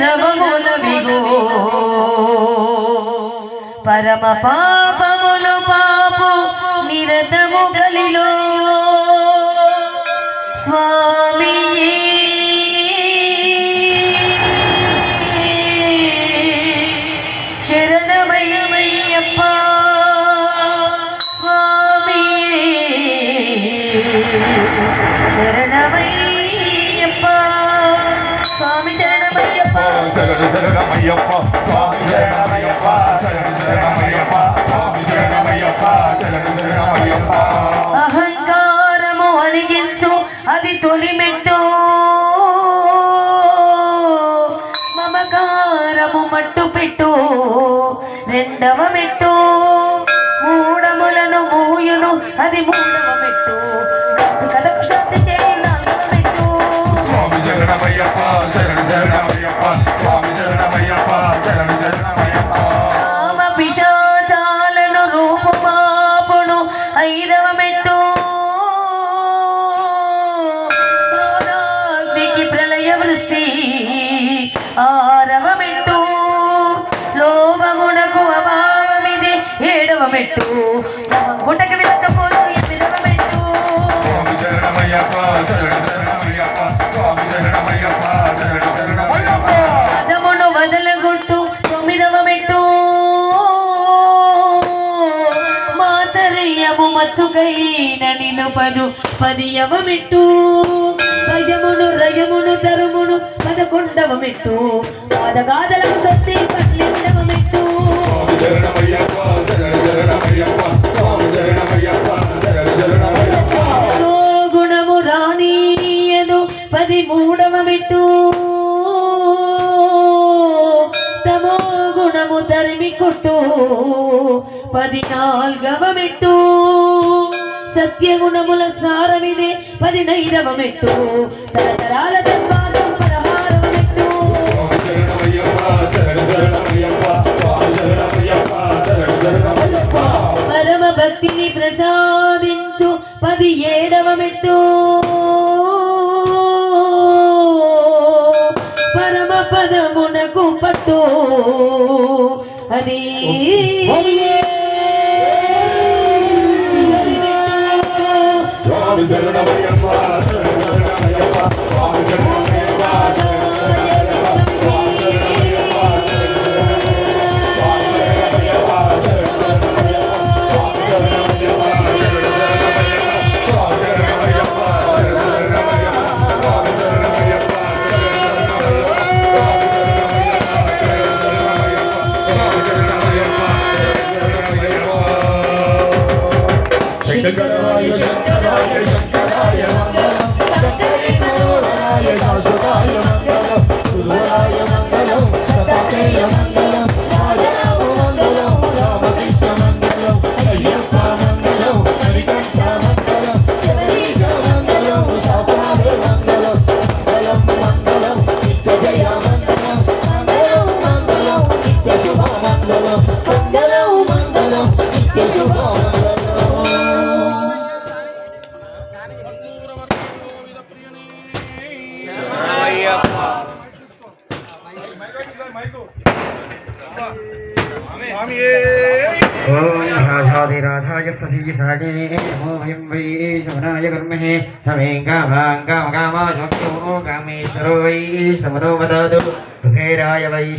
గవిగో పరమ పాపములు పాపు నిరతము గలిలో. స్వామి. శరణమయ్యప్ప. స్వామి. శరణమయ్యప్ప. శరణమయ్యప్ప స్వామి శరణమయ్యప్ప శరణు శరణమయ్యప్ప స్వామి శరణమయ్యప్ప శరణు శరణమయ్యప్ప అహంకారము అణిగించు అది తొలిమెట్టు. మమకారము మట్టు పెట్టు రెండవ మెట్టు మూడములను మూయును అది మూడవ ఆరవ మెట్టు లోభమునకు అభావమిది ఏడవ మెట్టు గుటకి ఎనిమిదవ మెట్టు. పదమును వదలగొట్టు తొమ్మిదవ మెట్టు. మాతరయ్యము మచ్చుకైన నిలుపదు పదియవ మెట్టు. భయమును రయమును తరుమును పదకొండవ మెట్టు. పాదగాదలకు సత్తి పన్నెండవ మెట్టు. స్వామి శరణమయ్యప్ప శరణు శరణమయ్యప్ప స్వామి శరణమయ్యప్ప గుణము రానీయదు పదిమూడవ మెట్టు. తమో గుణము తరిమి కొట్టు. పదినాల్గవ మెట్టు. సత్యగుణముల సారమిదే పదినైదవ మెట్టు తరతరాల తత్వార్థం పదహారవ మెట్టు పరమ భక్తిని ప్రసాదించు పది ఏడవ మెట్టు పరమ పదమునకు పట్టు అది స్వామి శంకరాయ శంకరాయ శంకరాయ మంగళం శంకరాయ శాశ్వతాయ మంగళం సురాయ ॐ राधाधिराधाय प्रसीसाये नमो वयं वै शमनाय कर्महे समे कामां कामकामाजोक्तो कामेश्वरो वै शमनो वदतु कुबेराय वै